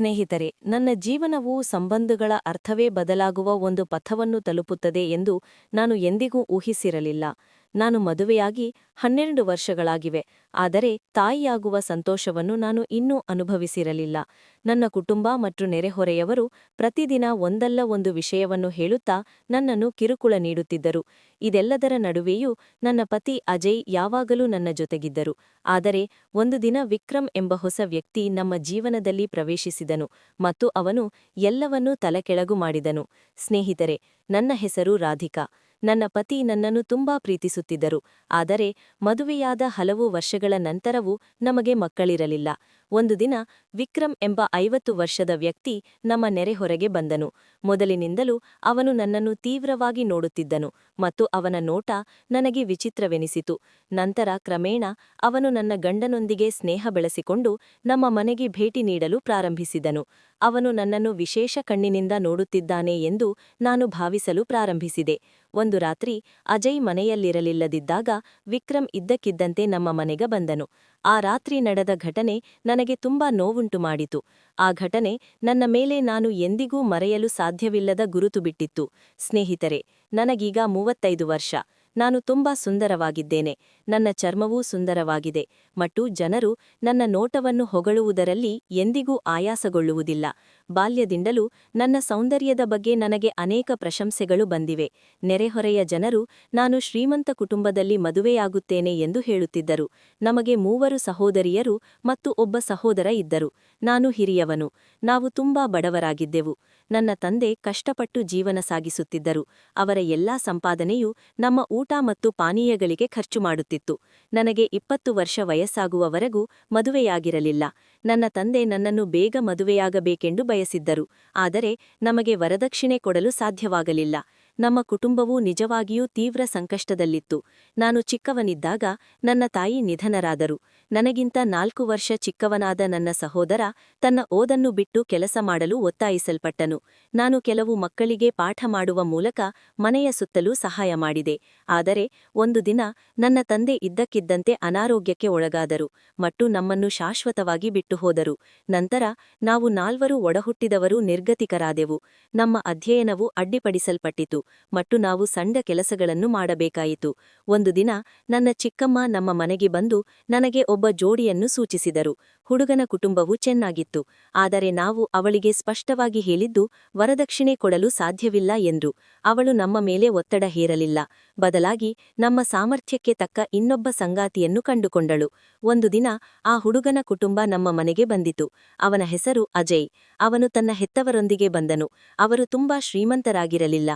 ಸ್ನೇಹಿತರೆ ನನ್ನ ಜೀವನವು ಸಂಬಂಧಗಳ ಅರ್ಥವೇ ಬದಲಾಗುವ ಒಂದು ಪಥವನ್ನು ತಲುಪುತ್ತದೆ ಎಂದು ನಾನು ಎಂದಿಗೂ ಊಹಿಸಿರಲಿಲ್ಲ. ನಾನು ಮದುವೆಯಾಗಿ ಹನ್ನೆರಡು ವರ್ಷಗಳಾಗಿವೆ. ಆದರೆ ತಾಯಿಯಾಗುವ ಸಂತೋಷವನ್ನು ನಾನು ಇನ್ನೂ ಅನುಭವಿಸಿರಲಿಲ್ಲ. ನನ್ನ ಕುಟುಂಬ ಮತ್ತು ನೆರೆಹೊರೆಯವರು ಪ್ರತಿದಿನ ಒಂದಲ್ಲ ಒಂದು ವಿಷಯವನ್ನು ಹೇಳುತ್ತಾ ನನ್ನನ್ನು ಕಿರುಕುಳ ನೀಡುತ್ತಿದ್ದರು. ಇದೆಲ್ಲದರ ನಡುವೆಯೂ ನನ್ನ ಪತಿ ಅಜಯ್ ಯಾವಾಗಲೂ ನನ್ನ ಜೊತೆಗಿದ್ದರು. ಆದರೆ ಒಂದು ದಿನ ವಿಕ್ರಮ್ ಎಂಬ ಹೊಸ ವ್ಯಕ್ತಿ ನಮ್ಮ ಜೀವನದಲ್ಲಿ ಪ್ರವೇಶಿಸಿದನು ಮತ್ತು ಅವನು ಎಲ್ಲವನ್ನೂ ತಲೆಕೆಳಗು ಮಾಡಿದನು. ಸ್ನೇಹಿತರೆ, ನನ್ನ ಹೆಸರು ರಾಧಿಕಾ. ನನ್ನ ಪತಿ ನನ್ನನ್ನು ತುಂಬಾ ಪ್ರೀತಿಸುತ್ತಿದ್ದರು. ಆದರೆ ಮದುವೆಯಾದ ಹಲವು ವರ್ಷಗಳ ನಂತರವೂ ನಮಗೆ ಮಕ್ಕಳಿರಲಿಲ್ಲ. ಒಂದು ದಿನ ವಿಕ್ರಮ್ ಎಂಬ ಐವತ್ತು ವರ್ಷದ ವ್ಯಕ್ತಿ ನಮ್ಮ ನೆರೆಹೊರೆಗೆ ಬಂದನು. ಮೊದಲಿನಿಂದಲೂ ಅವನು ನನ್ನನ್ನು ತೀವ್ರವಾಗಿ ನೋಡುತ್ತಿದ್ದನು ಮತ್ತು ಅವನ ನೋಟ ನನಗೆ ವಿಚಿತ್ರವೆನಿಸಿತು. ನಂತರ ಕ್ರಮೇಣ ಅವನು ನನ್ನ ಗಂಡನೊಂದಿಗೆ ಸ್ನೇಹ ಬೆಳೆಸಿಕೊಂಡು ನಮ್ಮ ಮನೆಗೆ ಭೇಟಿ ನೀಡಲು ಪ್ರಾರಂಭಿಸಿದನು. ಅವನು ನನ್ನನ್ನು ವಿಶೇಷ ಕಣ್ಣಿನಿಂದ ನೋಡುತ್ತಿದ್ದಾನೆ ಎಂದು ನಾನು ಭಾವಿಸಲು ಪ್ರಾರಂಭಿಸಿದೆ. ಒಂದು ರಾತ್ರಿ ಅಜಯ್ ಮನೆಯಲ್ಲಿರಲಿಲ್ಲದಿದ್ದಾಗ ವಿಕ್ರಮ್ ಇದ್ದಕ್ಕಿದ್ದಂತೆ ನಮ್ಮ ಮನೆಗೆ ಬಂದನು. ಆ ರಾತ್ರಿ ನಡೆದ ಘಟನೆ ನನಗೆ ತುಂಬಾ ನೋವುಂಟು ಮಾಡಿತು. ಆ ಘಟನೆ ನನ್ನ ಮೇಲೆ ನಾನು ಎಂದಿಗೂ ಮರೆಯಲು ಸಾಧ್ಯವಿಲ್ಲದ ಗುರುತು ಬಿಟ್ಟಿತ್ತು. ಸ್ನೇಹಿತರೆ, ನನಗೀಗ ಮೂವತ್ತೈದು ವರ್ಷ. ನಾನು ತುಂಬಾ ಸುಂದರವಾಗಿದ್ದೇನೆ. ನನ್ನ ಚರ್ಮವೂ ಸುಂದರವಾಗಿದೆ ಮತ್ತು ಜನರು ನನ್ನ ನೋಟವನ್ನು ಹೊಗಳುವುದರಲ್ಲಿ ಎಂದಿಗೂ ಆಯಾಸಗೊಳ್ಳುವುದಿಲ್ಲ. ಬಾಲ್ಯದಿಂದಲೂ ನನ್ನ ಸೌಂದರ್ಯದ ಬಗ್ಗೆ ನನಗೆ ಅನೇಕ ಪ್ರಶಂಸೆಗಳು ಬಂದಿವೆ. ನೆರೆಹೊರೆಯ ಜನರು, ನಾನು ಶ್ರೀಮಂತ ಕುಟುಂಬದಲ್ಲಿ ಮದುವೆಯಾಗುತ್ತೇನೆ ಎಂದು ಹೇಳುತ್ತಿದ್ದರು. ನಮಗೆ ಮೂವರು ಸಹೋದರಿಯರು ಮತ್ತು ಒಬ್ಬ ಸಹೋದರ ಇದ್ದರು. ನಾನು ಹಿರಿಯವನು. ನಾವು ತುಂಬಾ ಬಡವರಾಗಿದ್ದೆವು. ನನ್ನ ತಂದೆ ಕಷ್ಟಪಟ್ಟು ಜೀವನ ಸಾಗಿಸುತ್ತಿದ್ದರು. ಅವರ ಎಲ್ಲಾ ಸಂಪಾದನೆಯು ನಮ್ಮ ಊಟ ಮತ್ತು ಪಾನೀಯಗಳಿಗೆ ಖರ್ಚು ನನಗೆ ಇಪ್ಪತ್ತು ವರ್ಷ ವಯಸ್ಸಾಗುವವರೆಗೂ ಮದುವೆಯಾಗಿರಲಿಲ್ಲ. ನನ್ನ ತಂದೆ ನನ್ನನ್ನು ಬೇಗ ಮದುವೆಯಾಗಬೇಕೆಂದು ಬಯಸಿದ್ದರು. ಆದರೆ ನಮಗೆ ವರದಕ್ಷಿಣೆ ಕೊಡಲು ಸಾಧ್ಯವಾಗಲಿಲ್ಲ. ನಮ್ಮ ಕುಟುಂಬವು ನಿಜವಾಗಿಯೂ ತೀವ್ರ ಸಂಕಷ್ಟದಲ್ಲಿತ್ತು. ನಾನು ಚಿಕ್ಕವನಿದ್ದಾಗ ನನ್ನ ತಾಯಿ ನಿಧನರಾದರು. ನನಗಿಂತ ನಾಲ್ಕು ವರ್ಷ ಚಿಕ್ಕವನಾದ ನನ್ನ ಸಹೋದರ ತನ್ನ ಓದನ್ನು ಬಿಟ್ಟು ಕೆಲಸ ಮಾಡಲು ಒತ್ತಾಯಿಸಲ್ಪಟ್ಟನು. ನಾನು ಕೆಲವು ಮಕ್ಕಳಿಗೆ ಪಾಠ ಮಾಡುವ ಮೂಲಕ ಮನೆಯ ಸುತ್ತಲೂ ಸಹಾಯ ಮಾಡಿದೆ. ಆದರೆ ಒಂದು ದಿನ ನನ್ನ ತಂದೆ ಇದ್ದಕ್ಕಿದ್ದಂತೆ ಅನಾರೋಗ್ಯಕ್ಕೆ ಒಳಗಾದರು ಮತ್ತು ನಮ್ಮನ್ನು ಶಾಶ್ವತವಾಗಿ ಬಿಟ್ಟು ಹೋದರು ನಂತರ ನಾವು ನಾಲ್ವರು ಒಡಹುಟ್ಟಿದವರು ನಿರ್ಗತಿಕರಾದೆವು. ನಮ್ಮ ಅಧ್ಯಯನವು ಅಡ್ಡಿಪಡಿಸಲ್ಪಟ್ಟಿತು. ಮತ್ತು ನಾವು ಸಣ್ಣ ಕೆಲಸಗಳನ್ನು ಮಾಡಬೇಕಾಯಿತು. ಒಂದು ದಿನ ನನ್ನ ಚಿಕ್ಕಮ್ಮ ನಮ್ಮ ಮನೆಗೆ ಬಂದು ನನಗೆ ಒಬ್ಬ ಜೋಡಿಯನ್ನು ಸೂಚಿಸಿದರು. ಹುಡುಗನ ಕುಟುಂಬವು ಚೆನ್ನಾಗಿತ್ತು. ಆದರೆ ನಾವು ಅವಳಿಗೆ ಸ್ಪಷ್ಟವಾಗಿ ಹೇಳಿದ್ದು, ವರದಕ್ಷಿಣೆ ಕೊಡಲು ಸಾಧ್ಯವಿಲ್ಲ ಎಂದು. ಅವಳು ನಮ್ಮ ಮೇಲೆ ಒತ್ತಡ ಹೇರಲಿಲ್ಲ. ಬದಲಾಗಿ ನಮ್ಮ ಸಾಮರ್ಥ್ಯಕ್ಕೆ ತಕ್ಕ ಇನ್ನೊಬ್ಬ ಸಂಗಾತಿಯನ್ನು ಕಂಡುಕೊಂಡಳು. ಒಂದು ದಿನ ಆ ಹುಡುಗನ ಕುಟುಂಬ ನಮ್ಮ ಮನೆಗೆ ಬಂದಿತು. ಅವನ ಹೆಸರು ಅಜಯ್. ಅವನು ತನ್ನ ಹೆತ್ತವರೊಂದಿಗೆ ಬಂದನು. ಅವರು ತುಂಬಾ ಶ್ರೀಮಂತರಾಗಿರಲಿಲ್ಲ.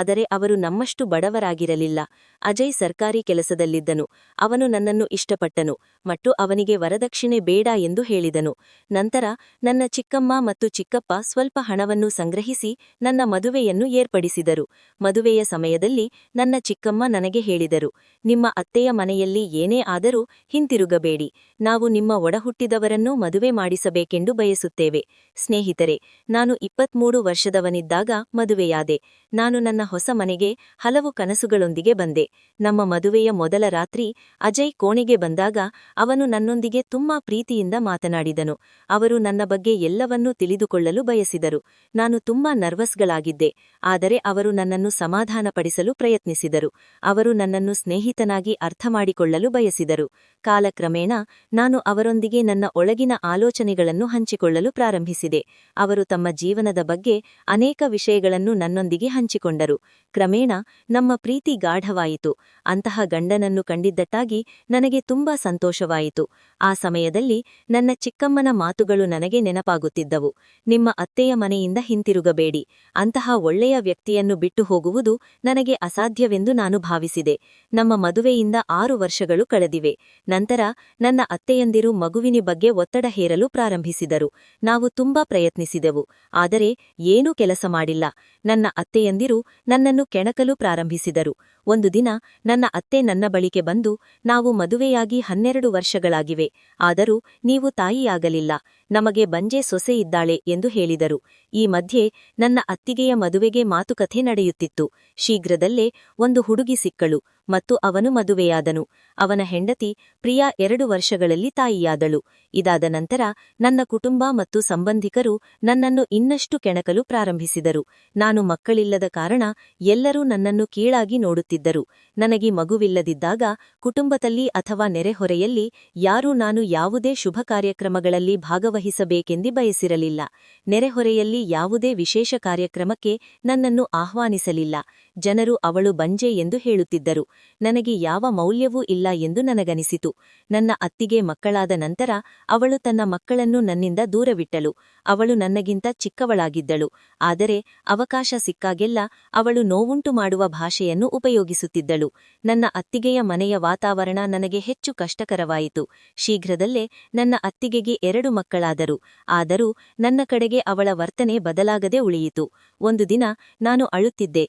ಆದರೆ ಅವರು ನಮ್ಮಷ್ಟು ಬಡವರಾಗಿರಲಿಲ್ಲ. ಅಜಯ್ ಸರ್ಕಾರಿ ಕೆಲಸದಲ್ಲಿದ್ದನು. ಅವನು ನನ್ನನ್ನು ಇಷ್ಟಪಟ್ಟನು ಮತ್ತು ಅವನಿಗೆ ವರದಕ್ಷಿಣೆ ಬೇಡ ಎಂದು ಹೇಳಿದನು. ನಂತರ, ನನ್ನ ಚಿಕ್ಕಮ್ಮ ಮತ್ತು ಚಿಕ್ಕಪ್ಪ ಸ್ವಲ್ಪ ಹಣವನ್ನು ಸಂಗ್ರಹಿಸಿ ನನ್ನ ಮದುವೆಯನ್ನು ಏರ್ಪಡಿಸಿದರು. ಮದುವೆಯ ಸಮಯದಲ್ಲಿ ನನ್ನ ಚಿಕ್ಕಮ್ಮ ನನಗೆ ಹೇಳಿದರು, ನಿಮ್ಮ ಅತ್ತೆಯ ಮನೆಯಲ್ಲಿ ಏನೇ ಆದರೂ ಹಿಂತಿರುಗಬೇಡಿ. ನಾವು ನಿಮ್ಮ ಒಡಹುಟ್ಟಿದವರನ್ನೂ ಮದುವೆ ಮಾಡಿಸಬೇಕೆಂದು ಬಯಸುತ್ತೇವೆ. ಸ್ನೇಹಿತರೆ, ನಾನು ಇಪ್ಪತ್ಮೂರು ವರ್ಷದವನಿದ್ದಾಗ ಮದುವೆಯಾದೆ. ನಾನು ನನ್ನ ಹೊಸ ಮನೆಗೆ ಹಲವು ಕನಸುಗಳೊಂದಿಗೆ ಬಂದೆ. ನಮ್ಮ ಮದುವೆಯ ಮೊದಲ ರಾತ್ರಿ ಅಜಯ್ ಕೋಣೆಗೆ ಬಂದಾಗ ಅವನು ನನ್ನೊಂದಿಗೆ ತುಂಬಾ ಪ್ರೀತಿಯಿಂದ ಮಾತನಾಡಿದನು. ಅವರು ನನ್ನ ಬಗ್ಗೆ ಎಲ್ಲವನ್ನೂ ತಿಳಿದುಕೊಳ್ಳಲು ಬಯಸಿದರು. ನಾನು ತುಂಬಾ ನರ್ವಸ್ಗಳಾಗಿದ್ದೆ. ಆದರೆ ಅವರು ನನ್ನನ್ನು ಸಮಾಧಾನಪಡಿಸಲು ಪ್ರಯತ್ನಿಸಿದರು. ಅವರು ನನ್ನನ್ನು ಸ್ನೇಹಿತನಾಗಿ ಅರ್ಥಮಾಡಿಕೊಳ್ಳಲು ಬಯಸಿದರು. ಕಾಲಕ್ರಮೇಣ ನಾನು ಅವರೊಂದಿಗೆ ನನ್ನ ಒಳಗಿನ ಆಲೋಚನೆಗಳನ್ನು ಹಂಚಿಕೊಳ್ಳಲು ಪ್ರಾರಂಭಿಸಿದೆ. ಅವರು ತಮ್ಮ ಜೀವನದ ಬಗ್ಗೆ ಅನೇಕ ವಿಷಯಗಳನ್ನು ನನ್ನೊಂದಿಗೆ ಹಂಚಿಕೊಂಡರು. ಕ್ರಮೇಣ ನಮ್ಮ ಪ್ರೀತಿ ಗಾಢವಾಯಿತು. ಅಂತಹ ಗಂಡನನ್ನು ಕಂಡಿದ್ದಟ್ಟಾಗಿ ನನಗೆ ತುಂಬಾ ಸಂತೋಷವಾಯಿತು. ಆ ಸಮಯದಲ್ಲಿ ನನ್ನ ಚಿಕ್ಕಮ್ಮನ ಮಾತುಗಳು ನನಗೆ ನೆನಪಾಗುತ್ತಿದ್ದವು. ನಿಮ್ಮ ಅತ್ತೆಯ ಮನೆಯಿಂದ ಹಿಂತಿರುಗಬೇಡಿ. ಅಂತಹ ಒಳ್ಳೆಯ ವ್ಯಕ್ತಿಯನ್ನು ಬಿಟ್ಟು ಹೋಗುವುದು ನನಗೆ ಅಸಾಧ್ಯವೆಂದು ನಾನು ಭಾವಿಸಿದೆ. ನಮ್ಮ ಮದುವೆಯಿಂದ ಆರು ವರ್ಷಗಳು ಕಳೆದಿವೆ. ನಂತರ ನನ್ನ ಅತ್ತೆಯಂದಿರು ಮಗುವಿನ ಬಗ್ಗೆ ಒತ್ತಡ ಹೇರಲು ಪ್ರಾರಂಭಿಸಿದರು. ನಾವು ತುಂಬಾ ಪ್ರಯತ್ನಿಸಿದೆವು. ಆದರೆ ಏನೂ ಕೆಲಸ ಮಾಡಿಲ್ಲ. ನನ್ನ ಅತ್ತೆಯಂದಿರು ನನ್ನನ್ನು ಕೆಣಕಲು ಪ್ರಾರಂಭಿಸಿದರು. ಒಂದು ದಿನ ನನ್ನ ಅತ್ತೆ ನನ್ನ ಬಳಿಗೆ ಬಂದು, ನಾವು ಮದುವೆಯಾಗಿ ಹನ್ನೆರಡು ವರ್ಷಗಳಾಗಿವೆ, ಆದರೂ ನೀವು ತಾಯಿಯಾಗಲಿಲ್ಲ, ನಮಗೆ ಬಂಜೆ ಸೊಸೆ ಇದ್ದಾಳೆ ಎಂದು ಹೇಳಿದರು. ಈ ಮಧ್ಯೆ ನನ್ನ ಅತ್ತಿಗೆಯ ಮದುವೆಗೆ ಮಾತುಕತೆ ನಡೆಯುತ್ತಿತ್ತು. ಶೀಘ್ರದಲ್ಲೇ ಒಂದು ಹುಡುಗಿ ಸಿಕ್ಕಳು. ಮತ್ತು ಅವನು ಮದುವೆಯಾದನು. ಅವನ ಹೆಂಡತಿ ಪ್ರಿಯಾ ಎರಡು ವರ್ಷಗಳಲ್ಲಿ ತಾಯಿಯಾದಳು. ಇದಾದ ನಂತರ ನನ್ನ ಕುಟುಂಬ ಮತ್ತು ಸಂಬಂಧಿಕರು ನನ್ನನ್ನು ಇನ್ನಷ್ಟು ಕೆಣಕಲು ಪ್ರಾರಂಭಿಸಿದರು. ನಾನು ಮಕ್ಕಳಿಲ್ಲದ ಕಾರಣ ಎಲ್ಲರೂ ನನ್ನನ್ನು ಕೀಳಾಗಿ ನೋಡುತ್ತಿದ್ದರು. ನನಗೆ ಮಗುವಿಲ್ಲದಿದ್ದಾಗ ಕುಟುಂಬದಲ್ಲಿ ಅಥವಾ ನೆರೆಹೊರೆಯಲ್ಲಿ ಯಾರೂ ನಾನು ಯಾವುದೇ ಶುಭ ಕಾರ್ಯಕ್ರಮಗಳಲ್ಲಿ ಭಾಗವಹಿಸಬೇಕೆಂದು ಬಯಸಿರಲಿಲ್ಲ. ನೆರೆಹೊರೆಯಲ್ಲಿ ಯಾವುದೇ ವಿಶೇಷ ಕಾರ್ಯಕ್ರಮಕ್ಕೆ ನನ್ನನ್ನು ಆಹ್ವಾನಿಸಲಿಲ್ಲ. ಜನರು ಅವಳು ಬಂಜೆ ಎಂದು ಹೇಳುತ್ತಿದ್ದರು. ನನಗೆ ಯಾವ ಮೌಲ್ಯವೂ ಇಲ್ಲ ಎಂದು ನನಗನಿಸಿತು. ನನ್ನ ಅತ್ತಿಗೆ ಮಕ್ಕಳಾದ ನಂತರ ಅವಳು ತನ್ನ ಮಕ್ಕಳನ್ನು ನನ್ನಿಂದ ದೂರವಿಟ್ಟಳು. ಅವಳು ನನ್ನಗಿಂತ ಚಿಕ್ಕವಳಾಗಿದ್ದಳು. ಆದರೆ ಅವಕಾಶ ಸಿಕ್ಕಾಗೆಲ್ಲ ಅವಳು ನೋವುಂಟು ಮಾಡುವ ಭಾಷೆಯನ್ನು ಉಪಯೋಗಿಸುತ್ತಿದ್ದಳು. ನನ್ನ ಅತ್ತಿಗೆಯ ಮನೆಯ ವಾತಾವರಣ ನನಗೆ ಹೆಚ್ಚು ಕಷ್ಟಕರವಾಯಿತು. ಶೀಘ್ರದಲ್ಲೇ ನನ್ನ ಅತ್ತಿಗೆಗೆ ಎರಡು ಮಕ್ಕಳಾದರು. ಆದರೂ ನನ್ನ ಕಡೆಗೆ ಅವಳ ವರ್ತನೆ ಬದಲಾಗದೆ ಉಳಿಯಿತು. ಒಂದು ದಿನ ನಾನು ಅಳುತ್ತಿದ್ದೆ.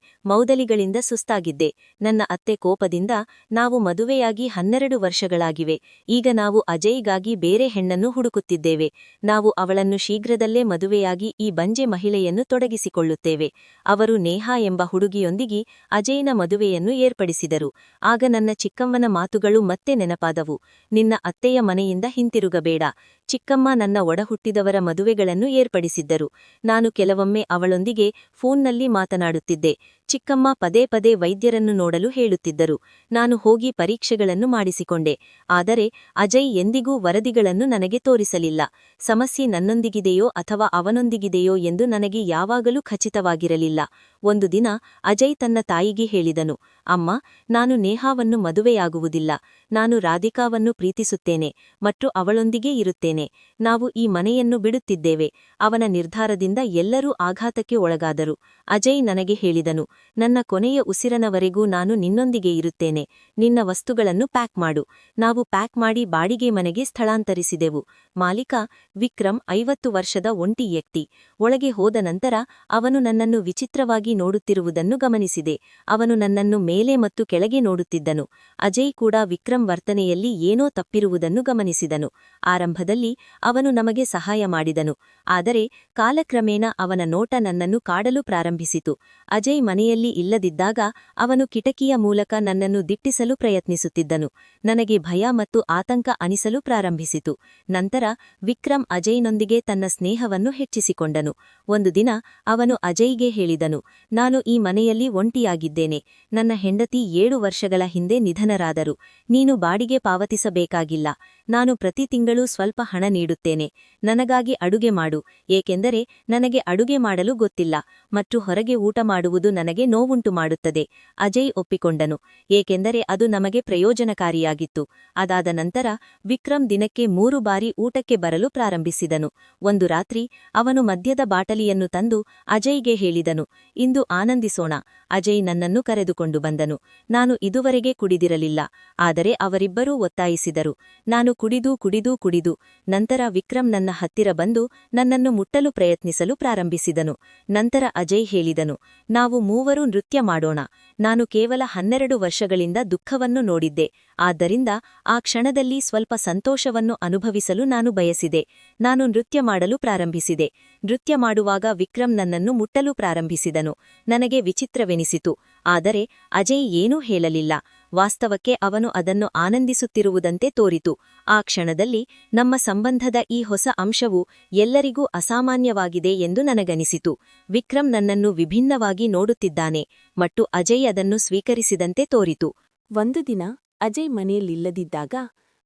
ಮೌದಲಿಗಳಿಂದ ಸುಸ್ತಾಗಿದ್ದೆ. ನನ್ನ ಅತ್ತೆ ಕೋಪದಿಂದ ನಾವು ಮದುವೆಯಾಗಿ ಹನ್ನೆರಡು ವರ್ಷಗಳಾಗಿವೆ. ಈಗ ನಾವು ಅಜಯ್ಗಾಗಿ ಬೇರೆ ಹೆಣ್ಣನ್ನು ಹುಡುಕುತ್ತಿದ್ದೇವೆ. ನಾವು ಅವಳನ್ನು ಶೀಘ್ರದಲ್ಲೇ ಮದುವೆಯಾಗಿ ಈ ಬಂಜೆ ಮಹಿಳೆಯನ್ನು ತೊಡಗಿಸಿಕೊಳ್ಳುತ್ತೇವೆ. ಅವರು ನೇಹಾ ಎಂಬ ಹುಡುಗಿಯೊಂದಿಗೆ ಅಜಯ್ನ ಮದುವೆಯನ್ನು ಏರ್ಪಡಿಸಿದರು. ಆಗ ನನ್ನ ಚಿಕ್ಕಮ್ಮನ ಮಾತುಗಳು ಮತ್ತೆ ನೆನಪಾದವು. ನಿನ್ನ ಅತ್ತೆಯ ಮನೆಯಿಂದ ಹಿಂತಿರುಗಬೇಡ. ಚಿಕ್ಕಮ್ಮ ನನ್ನ ಒಡಹುಟ್ಟಿದವರ ಮದುವೆಗಳನ್ನು ಏರ್ಪಡಿಸಿದ್ದರು. ನಾನು ಕೆಲವೊಮ್ಮೆ ಅವಳೊಂದಿಗೆ ಫೋನ್ನಲ್ಲಿ ಮಾತನಾಡುತ್ತಿದ್ದೆ. ಚಿಕ್ಕಮ್ಮ ಪದೇ ಪದೇ ವೈದ್ಯರನ್ನು ನೋಡಲು ಹೇಳುತ್ತಿದ್ದರು. ನಾನು ಹೋಗಿ ಪರೀಕ್ಷೆಗಳನ್ನು ಮಾಡಿಸಿಕೊಂಡೆ. ಆದರೆ ಅಜಯ್ ಎಂದಿಗೂ ವರದಿಗಳನ್ನು ನನಗೆ ತೋರಿಸಲಿಲ್ಲ. ಸಮಸ್ಯೆ ನನ್ನೊಂದಿಗಿದೆಯೋ ಅಥವಾ ಅವನೊಂದಿಗಿದೆಯೋ ಎಂದು ನನಗೆ ಯಾವಾಗಲೂ ಖಚಿತವಾಗಿರಲಿಲ್ಲ. ಒಂದು ದಿನ ಅಜಯ್ ತನ್ನ ತಾಯಿಗೆ ಹೇಳಿದನು, ಅಮ್ಮ, ನಾನು ನೇಹಾವನ್ನು ಮದುವೆಯಾಗುವುದಿಲ್ಲ. ನಾನು ರಾಧಿಕಾವನ್ನು ಪ್ರೀತಿಸುತ್ತೇನೆ ಮತ್ತು ಅವಳೊಂದಿಗೇ ಇರುತ್ತೇನೆ. ನಾವು ಈ ಮನೆಯನ್ನು ಬಿಡುತ್ತಿದ್ದೇವೆ. ಅವನ ನಿರ್ಧಾರದಿಂದ ಎಲ್ಲರೂ ಆಘಾತಕ್ಕೆ ಒಳಗಾದರು. ಅಜಯ್ ನನಗೆ ಹೇಳಿದನು, ನನ್ನ ಕೊನೆಯ ಉಸಿರನವರೆಗೂ ನಾನು ನಿನ್ನೊಂದಿಗೆ ಇರುತ್ತೇನೆ. ನಿನ್ನ ವಸ್ತುಗಳನ್ನು ಪ್ಯಾಕ್ ಮಾಡು. ನಾವು ಪ್ಯಾಕ್ ಮಾಡಿ ಬಾಡಿಗೆ ಮನೆಗೆ ಸ್ಥಳಾಂತರಿಸಿದೆವು. ಮಾಲೀಕ, ವಿಕ್ರಮ್ ಐವತ್ತು ವರ್ಷದ ಒಂಟಿ ವ್ಯಕ್ತಿ. ಒಳಗೆ ಹೋದ ನಂತರ ಅವನು ನನ್ನನ್ನು ವಿಚಿತ್ರವಾಗಿ ನೋಡುತ್ತಿರುವುದನ್ನು ಗಮನಿಸಿದೆ. ಅವನು ನನ್ನನ್ನು ಮೇಲೆ ಮತ್ತು ಕೆಳಗೆ ನೋಡುತ್ತಿದ್ದನು. ಅಜಯ್ ಕೂಡ ವಿಕ್ರಮ್ ವರ್ತನೆಯಲ್ಲಿ ಏನೋ ತಪ್ಪಿರುವುದನ್ನು ಗಮನಿಸಿದನು. ಆರಂಭದಲ್ಲಿ ಅವನು ನಮಗೆ ಸಹಾಯ ಮಾಡಿದನು. ಆದರೆ ಕಾಲಕ್ರಮೇಣ ಅವನ ನೋಟ ನನ್ನನ್ನು ಕಾಡಲು ಪ್ರಾರಂಭಿಸಿತು. ಅಜಯ್ ಮನೆಯಲ್ಲಿ ಇಲ್ಲದಿದ್ದಾಗ ಅವನು ಕಿಟಕಿಯ ಮೂಲಕ ನನ್ನನ್ನು ದಿಟ್ಟಿಸಲು ಪ್ರಯತ್ನಿಸುತ್ತಿದ್ದನು. ನನಗೆ ಭಯ ಮತ್ತು ಆತಂಕ ಅನಿಸಲು ಪ್ರಾರಂಭಿಸಿತು. ನಂತರ ವಿಕ್ರಮ್ ಅಜಯ್ನೊಂದಿಗೆ ತನ್ನ ಸ್ನೇಹವನ್ನು ಹೆಚ್ಚಿಸಿಕೊಂಡನು. ಒಂದು ದಿನ ಅವನು ಅಜಯ್ಗೆ ಹೇಳಿದನು, ನಾನು ಈ ಮನೆಯಲ್ಲಿ ಒಂಟಿಯಾಗಿದ್ದೇನೆ. ನನ್ನ ಹೆಂಡತಿ ಏಳು ವರ್ಷಗಳ ಹಿಂದೆ ನಿಧನರಾದರು. ನೀನು ಬಾಡಿಗೆ ಪಾವತಿಸಬೇಕಾಗಿಲ್ಲ. ನಾನು ಪ್ರತಿ ತಿಂಗಳೂ ಸ್ವಲ್ಪ ಹಣ ನೀಡುತ್ತೇನೆ. ನನಗಾಗಿ ಅಡುಗೆ ಮಾಡು. ಏಕೆಂದರೆ ನನಗೆ ಅಡುಗೆ ಮಾಡಲು ಗೊತ್ತಿಲ್ಲ ಮತ್ತು ಹೊರಗೆ ಊಟ ಮಾಡುವುದು ನನಗೆ ನೋವುಂಟು ಮಾಡುತ್ತದೆ. ಅಜಯ್ ಒಪ್ಪಿಕೊಂಡನು. ಏಕೆಂದರೆ ಅದು ನಮಗೆ ಪ್ರಯೋಜನಕಾರಿಯಾಗಿತ್ತು. ಅದಾದ ನಂತರ ವಿಕ್ರಮ್ ದಿನಕ್ಕೆ ಮೂರು ಬಾರಿ ಊಟಕ್ಕೆ ಬರಲು ಪ್ರಾರಂಭಿಸಿದನು. ಒಂದು ರಾತ್ರಿ ಅವನು ಮದ್ಯದ ಬಾಟಲಿಯನ್ನು ತಂದು ಅಜಯ್ಗೆ ಹೇಳಿದನು, ಇಂದು ಆನಂದಿಸೋಣ. ಅಜಯ್ ನನ್ನನ್ನು ಕರೆದುಕೊಂಡು ಬಂದನು. ನಾನು ಇದುವರೆಗೆ ಕುಡಿದಿರಲಿಲ್ಲ. ಆದರೆ ಅವರಿಬ್ಬರೂ ಒತ್ತಾಯಿಸಿದರು. ನಾನು ಕುಡಿದು ಕುಡಿದು ಕುಡಿದು, ನಂತರ ವಿಕ್ರಮ್ ನನ್ನ ಹತ್ತಿರ ಬಂದು ನನ್ನನ್ನು ಮುಟ್ಟಲು ಪ್ರಯತ್ನಿಸಲು ಪ್ರಾರಂಭಿಸಿದನು. ನಂತರ ಅಜಯ್ ಹೇಳಿದನು, ನಾವು ಮೂವರು ನೃತ್ಯ ಮಾಡೋಣ. ನಾನು ಕೇವಲ ಹನ್ನೆರಡು ವರ್ಷಗಳಿಂದ ದುಃಖವನ್ನು ನೋಡಿದ್ದೆ. ಆದ್ದರಿಂದ ಆ ಕ್ಷಣದಲ್ಲಿ ಸ್ವಲ್ಪ ಸಂತೋಷವನ್ನು ಅನುಭವಿಸಲು ನಾನು ಬಯಸಿದೆ. ನಾನು ನೃತ್ಯ ಮಾಡಲು ಪ್ರಾರಂಭಿಸಿದೆ. ನೃತ್ಯ ಮಾಡುವಾಗ ವಿಕ್ರಮ್ ನನ್ನನ್ನು ಮುಟ್ಟಲು ಪ್ರಾರಂಭಿಸಿದನು. ನನಗೆ ವಿಚಿತ್ರವೆನಿಸಿತು. ಆದರೆ ಅಜಯ್ ಏನೂ ಹೇಳಲಿಲ್ಲ. ವಾಸ್ತವಕ್ಕೆ ಅವನು ಅದನ್ನು ಆನಂದಿಸುತ್ತಿರುವುದಂತೆ ತೋರಿತು. ಆ ಕ್ಷಣದಲ್ಲಿ ನಮ್ಮ ಸಂಬಂಧದ ಈ ಹೊಸ ಅಂಶವು ಎಲ್ಲರಿಗೂ ಅಸಾಮಾನ್ಯವಾಗಿದೆ ಎಂದು ನನಗನಿಸಿತು. ವಿಕ್ರಮ್ ನನ್ನನ್ನು ವಿಭಿನ್ನವಾಗಿ ನೋಡುತ್ತಿದ್ದಾನೆ ಮತ್ತು ಅಜಯ್ ಅದನ್ನು ಸ್ವೀಕರಿಸಿದಂತೆ ತೋರಿತು. ಒಂದು ದಿನ ಅಜಯ್ ಮನೆಯಲ್ಲಿಲ್ಲದಿದ್ದಾಗ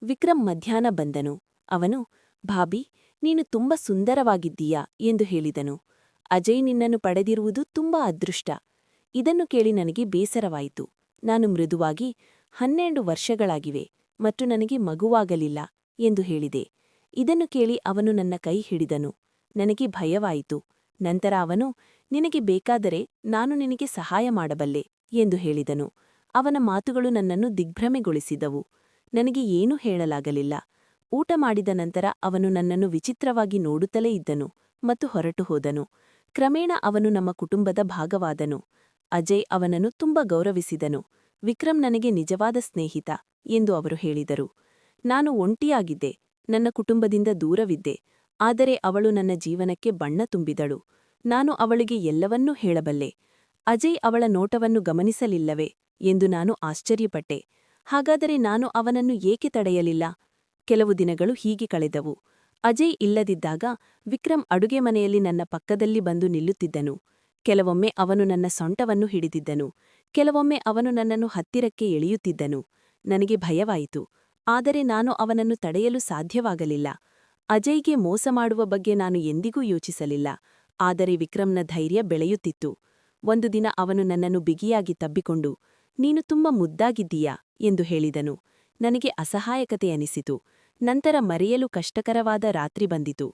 ವಿಕ್ರಮ್ ಮಧ್ಯಾಹ್ನ ಬಂದನು. ಅವನು, ಭಾಬಿ, ನೀನು ತುಂಬ ಸುಂದರವಾಗಿದ್ದೀಯಾ? ಎಂದು ಹೇಳಿದನು. ಅಜಯ್ ನಿನ್ನನ್ನು ಪಡೆದಿರುವುದು ತುಂಬಾ ಅದೃಷ್ಟ. ಇದನ್ನು ಕೇಳಿ ನನಗೆ ಬೇಸರವಾಯಿತು. ನಾನು ಮೃದುವಾಗಿ ಹನ್ನೆರಡು ವರ್ಷಗಳಾಗಿವೆ ಮತ್ತು ನನಗೆ ಮಗುವಾಗಲಿಲ್ಲ ಎಂದು ಹೇಳಿದೆ. ಇದನ್ನು ಕೇಳಿ ಅವನು ನನ್ನ ಕೈ ಹಿಡಿದನು. ನನಗೆ ಭಯವಾಯಿತು. ನಂತರ ಅವನು, ನಿನಗೆ ಬೇಕಾದರೆ ನಾನು ನಿನಗೆ ಸಹಾಯ ಮಾಡಬಲ್ಲೆ ಎಂದು ಹೇಳಿದನು. ಅವನ ಮಾತುಗಳು ನನ್ನನ್ನು ದಿಗ್ಭ್ರಮೆಗೊಳಿಸಿದವು. ನನಗೆ ಏನೂ ಹೇಳಲಾಗಲಿಲ್ಲ. ಊಟ ಮಾಡಿದ ನಂತರ ಅವನು ನನ್ನನ್ನು ವಿಚಿತ್ರವಾಗಿ ನೋಡುತ್ತಲೇ ಇದ್ದನು ಮತ್ತು ಹೊರಟು ಹೋದನು ಕ್ರಮೇಣ ಅವನು ನಮ್ಮ ಕುಟುಂಬದ ಭಾಗವಾದನು. ಅಜಯ್ ಅವನನ್ನು ತುಂಬ ಗೌರವಿಸಿದನು. ವಿಕ್ರಮ್ ನನಗೆ ನಿಜವಾದ ಸ್ನೇಹಿತ ಎಂದು ಅವರು ಹೇಳಿದರು. ನಾನು ಒಂಟಿಯಾಗಿದ್ದೆ, ನನ್ನ ಕುಟುಂಬದಿಂದ ದೂರವಿದ್ದೆ, ಆದರೆ ಅವಳು ನನ್ನ ಜೀವನಕ್ಕೆ ಬಣ್ಣ ತುಂಬಿದಳು. ನಾನು ಅವಳಿಗೆ ಎಲ್ಲವನ್ನೂ ಹೇಳಬಲ್ಲೆ. ಅಜಯ್ ಅವಳ ನೋಟವನ್ನು ಗಮನಿಸಲಿಲ್ಲವೇ ಎಂದು ನಾನು ಆಶ್ಚರ್ಯಪಟ್ಟೆ. ಹಾಗಾದರೆ ನಾನು ಅವನನ್ನು ಏಕೆ ತಡೆಯಲಿಲ್ಲ? ಕೆಲವು ದಿನಗಳು ಹೀಗೆ ಕಳೆದವು. ಅಜಯ್ ಇಲ್ಲದಿದ್ದಾಗ ವಿಕ್ರಮ್ ಅಡುಗೆ ಮನೆಯಲ್ಲಿ ನನ್ನ ಪಕ್ಕದಲ್ಲಿ ಬಂದು ನಿಲ್ಲುತ್ತಿದ್ದನು. ಕೆಲವೊಮ್ಮೆ ಅವನು ನನ್ನ ಸೊಂಟವನ್ನು ಹಿಡಿದಿದ್ದನು. ಕೆಲವೊಮ್ಮೆ ಅವನು ನನ್ನನ್ನು ಹತ್ತಿರಕ್ಕೆ ಎಳೆಯುತ್ತಿದ್ದನು. ನನಗೆ ಭಯವಾಯಿತು. ಆದರೆ ನಾನು ಅವನನ್ನು ತಡೆಯಲು ಸಾಧ್ಯವಾಗಲಿಲ್ಲ. ಅಜಯ್ಗೆ ಮೋಸ ಮಾಡುವ ಬಗ್ಗೆ ನಾನು ಎಂದಿಗೂ ಯೋಚಿಸಲಿಲ್ಲ. ಆದರೆ ವಿಕ್ರಮ್ನ ಧೈರ್ಯ ಬೆಳೆಯುತ್ತಿತ್ತು. ಒಂದು ದಿನ ಅವನು ನನ್ನನ್ನು ಬಿಗಿಯಾಗಿ ತಬ್ಬಿಕೊಂಡು, ನೀನು ತುಂಬ ಮುದ್ದಾಗಿದ್ದೀಯಾ? ಎಂದು ಹೇಳಿದನು. ನನಗೆ ಅಸಹಾಯಕತೆ ಅನಿಸಿತು. ನಂತರ ಮರೆಯಲು ಕಷ್ಟಕರವಾದ ರಾತ್ರಿ ಬಂದಿತು.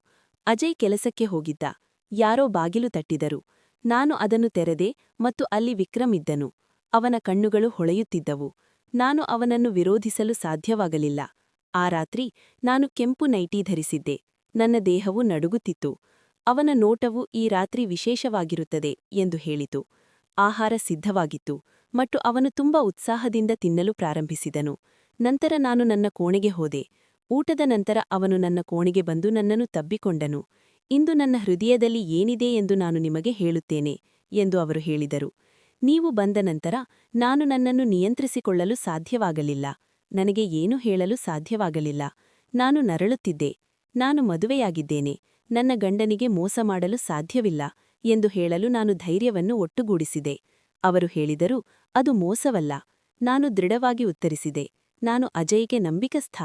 ಅಜಯ್ ಕೆಲಸಕ್ಕೆ ಹೋಗಿದ್ದ. ಯಾರೋ ಬಾಗಿಲು ತಟ್ಟಿದರು. ನಾನು ಅದನ್ನು ತೆರೆದೆ ಮತ್ತು ಅಲ್ಲಿ ವಿಕ್ರಮ್ ಇದ್ದನು. ಅವನ ಕಣ್ಣುಗಳು ಹೊಳೆಯುತ್ತಿದ್ದವು. ನಾನು ಅವನನ್ನು ವಿರೋಧಿಸಲು ಸಾಧ್ಯವಾಗಲಿಲ್ಲ. ಆ ರಾತ್ರಿ ನಾನು ಕೆಂಪು ನೈಟಿ ಧರಿಸಿದ್ದೆ. ನನ್ನ ದೇಹವು ನಡುಗುತ್ತಿತ್ತು. ಅವನ ನೋಟವು ಈ ರಾತ್ರಿ ವಿಶೇಷವಾಗಿರುತ್ತದೆ ಎಂದು ಹೇಳಿತು. ಆಹಾರ ಸಿದ್ಧವಾಗಿತ್ತು ಮತ್ತು ಅವನು ತುಂಬ ಉತ್ಸಾಹದಿಂದ ತಿನ್ನಲು ಪ್ರಾರಂಭಿಸಿದನು. ನಂತರ ನಾನು ನನ್ನ ಕೋಣೆಗೆ ಹೋದೆ. ಊಟದ ನಂತರ ಅವನು ನನ್ನ ಕೋಣೆಗೆ ಬಂದು ನನ್ನನ್ನು ತಬ್ಬಿಕೊಂಡನು. ಇಂದು ನನ್ನ ಹೃದಯದಲ್ಲಿ ಏನಿದೆ ಎಂದು ನಾನು ನಿಮಗೆ ಹೇಳುತ್ತೇನೆ ಎಂದು ಅವರು ಹೇಳಿದರು. ನೀವು ಬಂದ ನಂತರ ನಾನು ನನ್ನನ್ನು ನಿಯಂತ್ರಿಸಿಕೊಳ್ಳಲು ಸಾಧ್ಯವಾಗಲಿಲ್ಲ. ನನಗೆ ಏನು ಹೇಳಲು ಸಾಧ್ಯವಾಗಲಿಲ್ಲ. ನಾನು ನರಳುತ್ತಿದ್ದೆ. ನಾನು ಮದುವೆಯಾಗಿದ್ದೇನೆ. ನನ್ನ ಗಂಡನಿಗೆ ಮೋಸ ಮಾಡಲು ಸಾಧ್ಯವಿಲ್ಲ ಎಂದು ಹೇಳಲು ನಾನು ಧೈರ್ಯವನ್ನು ಒಟ್ಟುಗೂಡಿಸಿದೆ. ಅವರು ಹೇಳಿದರು, ಅದು ಮೋಸವಲ್ಲ. ನಾನು ದೃಢವಾಗಿ ಉತ್ತರಿಸಿದೆ. ನಾನು ಅಜಯ್ಗೆ ನಂಬಿಕಸ್ಥ.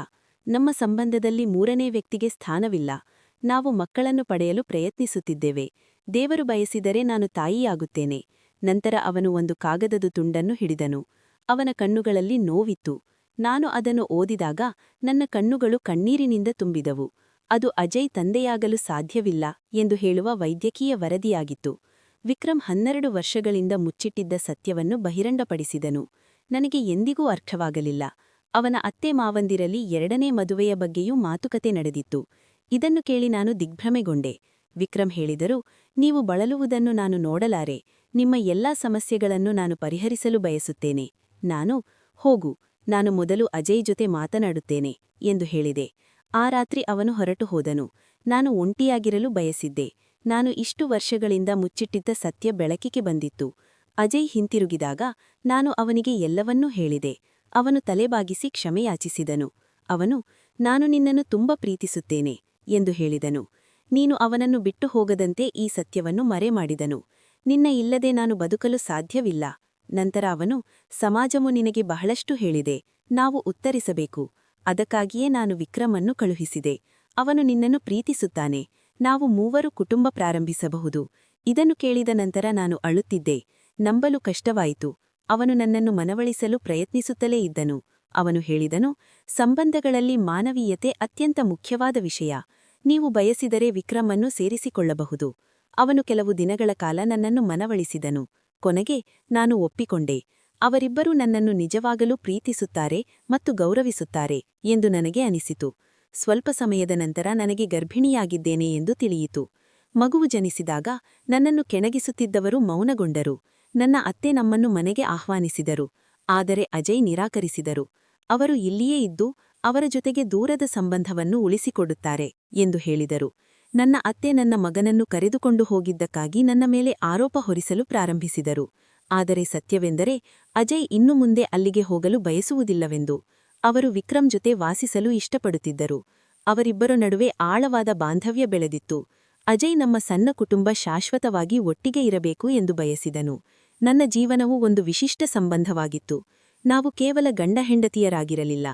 ನಮ್ಮ ಸಂಬಂಧದಲ್ಲಿ ಮೂರನೇ ವ್ಯಕ್ತಿಗೆ ಸ್ಥಾನವಿಲ್ಲ. ನಾವು ಮಕ್ಕಳನ್ನು ಪಡೆಯಲು ಪ್ರಯತ್ನಿಸುತ್ತಿದ್ದೇವೆ. ದೇವರು ಬಯಸಿದರೆ ನಾನು ತಾಯಿಯಾಗುತ್ತೇನೆ. ನಂತರ ಅವನು ಒಂದು ಕಾಗದದ ತುಂಡನ್ನು ಹಿಡಿದನು. ಅವನ ಕಣ್ಣುಗಳಲ್ಲಿ ನೋವಿತ್ತು. ನಾನು ಅದನ್ನು ಓದಿದಾಗ ನನ್ನ ಕಣ್ಣುಗಳು ಕಣ್ಣೀರಿನಿಂದ ತುಂಬಿದವು. ಅದು ಅಜಯ್ ತಂದೆಯಾಗಲು ಸಾಧ್ಯವಿಲ್ಲ ಎಂದು ಹೇಳುವ ವೈದ್ಯಕೀಯ ವರದಿಯಾಗಿತ್ತು. ವಿಕ್ರಮ್ ಹನ್ನೆರಡು ವರ್ಷಗಳಿಂದ ಮುಚ್ಚಿಟ್ಟಿದ್ದ ಸತ್ಯವನ್ನು ಬಹಿರಂಗಪಡಿಸಿದನು. ನನಗೆ ಎಂದಿಗೂ ಅರ್ಥವಾಗಲಿಲ್ಲ. ಅವನ ಅತ್ತೆ ಮಾವಂದಿರಲಿ ಎರಡನೇ ಮದುವೆಯ ಬಗ್ಗೆಯೂ ಮಾತುಕತೆ ನಡೆದಿತ್ತು. ಇದನ್ನು ಕೇಳಿ ನಾನು ದಿಗ್ಭ್ರಮೆಗೊಂಡೆ. ವಿಕ್ರಮ್ ಹೇಳಿದರು, ನೀವು ಬಳಲುವುದನ್ನು ನಾನು ನೋಡಲಾರೆ. ನಿಮ್ಮ ಎಲ್ಲಾ ಸಮಸ್ಯೆಗಳನ್ನು ನಾನು ಪರಿಹರಿಸಲು ಬಯಸುತ್ತೇನೆ. ನಾನು, ಹೋಗು, ನಾನು ಮೊದಲು ಅಜಯ್ ಜೊತೆ ಮಾತನಾಡುತ್ತೇನೆ, ಎಂದು ಹೇಳಿದೆ. ಆ ರಾತ್ರಿ ಅವನು ಹೊರಟು ಹೋದನು. ನಾನು ಒಂಟಿಯಾಗಿರಲು ಬಯಸಿದ್ದೆ. ನಾನು ಇಷ್ಟು ವರ್ಷಗಳಿಂದ ಮುಚ್ಚಿಟ್ಟಿದ್ದ ಸತ್ಯ ಬೆಳಕಿಗೆ ಬಂದಿತ್ತು. ಅಜಯ್ ಹಿಂತಿರುಗಿದಾಗ ನಾನು ಅವನಿಗೆ ಎಲ್ಲವನ್ನೂ ಹೇಳಿದೆ. ಅವನು ತಲೆಬಾಗಿಸಿ ಕ್ಷಮೆಯಾಚಿಸಿದನು. ಅವನು, ನಾನು ನಿನ್ನನ್ನು ತುಂಬ ಪ್ರೀತಿಸುತ್ತೇನೆ. ಎಂದು ಹೇಳಿದನು. ನೀನು ಅವನನ್ನು ಬಿಟ್ಟು ಹೋಗದಂತೆ ಈ ಸತ್ಯವನ್ನು ಮರೆಮಾಡಿದನು. ನಿನ್ನ ಇಲ್ಲದೆ ನಾನು ಬದುಕಲು ಸಾಧ್ಯವಿಲ್ಲ. ನಂತರ ಅವನು, ಸಮಾಜವು ನಿನಗೆ ಬಹಳಷ್ಟು ಹೇಳಿದೆ. ನಾವು ಉತ್ತರಿಸಬೇಕು. ಅದಕ್ಕಾಗಿಯೇ ನಾನು ವಿಕ್ರಮನ್ನು ಕಳುಹಿಸಿದೆ. ಅವನು ನಿನ್ನನ್ನು ಪ್ರೀತಿಸುತ್ತಾನೆ. ನಾವು ಮೂವರು ಕುಟುಂಬ ಪ್ರಾರಂಭಿಸಬಹುದು. ಇದನ್ನು ಕೇಳಿದ ನಂತರ ನಾನು ಅಳುತ್ತಿದ್ದೆ. ನಂಬಲು ಕಷ್ಟವಾಯಿತು. ಅವನು ನನ್ನನ್ನು ಮನವಳಿಸಲು ಪ್ರಯತ್ನಿಸುತ್ತಲೇ ಇದ್ದನು. ಅವನು ಹೇಳಿದನು, ಸಂಬಂಧಗಳಲ್ಲಿ ಮಾನವೀಯತೆ ಅತ್ಯಂತ ಮುಖ್ಯವಾದ ವಿಷಯ. ನೀವು ಬಯಸಿದರೆ ವಿಕ್ರಮನ್ನು ಸೇರಿಸಿಕೊಳ್ಳಬಹುದು. ಅವನು ಕೆಲವು ದಿನಗಳ ಕಾಲ ನನ್ನನ್ನು ಮನವಳಿಸಿದನು. ಕೊನೆಗೆ ನಾನು ಒಪ್ಪಿಕೊಂಡೆ. ಅವರಿಬ್ಬರೂ ನನ್ನನ್ನು ನಿಜವಾಗಲೂ ಪ್ರೀತಿಸುತ್ತಾರೆ ಮತ್ತು ಗೌರವಿಸುತ್ತಾರೆ ಎಂದು ನನಗೆ ಅನಿಸಿತು. ಸ್ವಲ್ಪ ಸಮಯದ ನಂತರ ನನಗೆ ಗರ್ಭಿಣಿಯಾಗಿದ್ದೇನೆ ಎಂದು ತಿಳಿಯಿತು. ಮಗುವು ಜನಿಸಿದಾಗ ನನ್ನನ್ನು ಕೆಣಗಿಸುತ್ತಿದ್ದವರು ಮೌನಗೊಂಡರು. ನನ್ನ ಅತ್ತೆ ನಮ್ಮನ್ನು ಮನೆಗೆ ಆಹ್ವಾನಿಸಿದರು. ಆದರೆ ಅಜಯ್ ನಿರಾಕರಿಸಿದರು. ಅವರು ಇಲ್ಲಿಯೇ ಇದ್ದು ಅವರ ಜೊತೆಗೆ ದೂರದ ಸಂಬಂಧವನ್ನು ಉಳಿಸಿಕೊಡುತ್ತಾರೆ ಎಂದು ಹೇಳಿದರು. ನನ್ನ ಅತ್ತೆ ನನ್ನ ಮಗನನ್ನು ಕರೆದುಕೊಂಡು ಹೋಗಿದ್ದಕ್ಕಾಗಿ ನನ್ನ ಮೇಲೆ ಆರೋಪ ಹೊರಿಸಲು ಪ್ರಾರಂಭಿಸಿದರು. ಆದರೆ ಸತ್ಯವೆಂದರೆ, ಅಜಯ್ ಇನ್ನು ಮುಂದೆ ಅಲ್ಲಿಗೆ ಹೋಗಲು ಬಯಸುವುದಿಲ್ಲವೆಂದು. ಅವರು ವಿಕ್ರಮ್ ಜೊತೆ ವಾಸಿಸಲು ಇಷ್ಟಪಡುತ್ತಿದ್ದರು. ಅವರಿಬ್ಬರ ನಡುವೆ ಆಳವಾದ ಬಾಂಧವ್ಯ ಬೆಳೆದಿತ್ತು. ಅಜಯ್ ನಮ್ಮ ಸಣ್ಣ ಕುಟುಂಬ ಶಾಶ್ವತವಾಗಿ ಒಟ್ಟಿಗೆ ಇರಬೇಕು ಎಂದು ಬಯಸಿದನು. ನನ್ನ ಜೀವನವು ಒಂದು ವಿಶಿಷ್ಟ ಸಂಬಂಧವಾಗಿತ್ತು. ನಾವು ಕೇವಲ ಗಂಡ ಹೆಂಡತಿಯರಾಗಿರಲಿಲ್ಲ.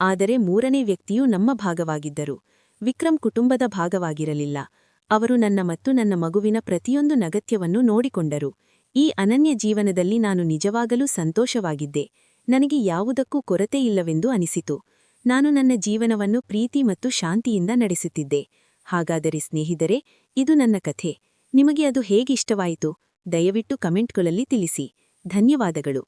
ಆದರೆ ಮೂರನೇ ವ್ಯಕ್ತಿಯು ನಮ್ಮ ಭಾಗವಾಗಿದ್ದರು. ವಿಕ್ರಮ್ ಕುಟುಂಬದ ಭಾಗವಾಗಿರಲಿಲ್ಲ. ಅವರು ನನ್ನ ಮತ್ತು ನನ್ನ ಮಗುವಿನ ಪ್ರತಿಯೊಂದು ನಗತ್ಯವನ್ನು ನೋಡಿಕೊಂಡರು. ಈ ಅನನ್ಯ ಜೀವನದಲ್ಲಿ ನಾನು ನಿಜವಾಗಲೂ ಸಂತೋಷವಾಗಿದ್ದೆ. ನನಗೆ ಯಾವುದಕ್ಕೂ ಕೊರತೆಯಿಲ್ಲವೆಂದು ಅನಿಸಿತು. ನಾನು ನನ್ನ ಜೀವನವನ್ನು ಪ್ರೀತಿ ಮತ್ತು ಶಾಂತಿಯಿಂದ ನಡೆಸುತ್ತಿದ್ದೆ. ಹಾಗಾದರೆ ಸ್ನೇಹಿತರೆ, ಇದು ನನ್ನ ಕಥೆ. ನಿಮಗೆ ಅದು ಹೇಗಿಷ್ಟವಾಯಿತು? ದಯವಿಟ್ಟು ಕಮೆಂಟ್ಗಳಲ್ಲಿ ತಿಳಿಸಿ. ಧನ್ಯವಾದಗಳು.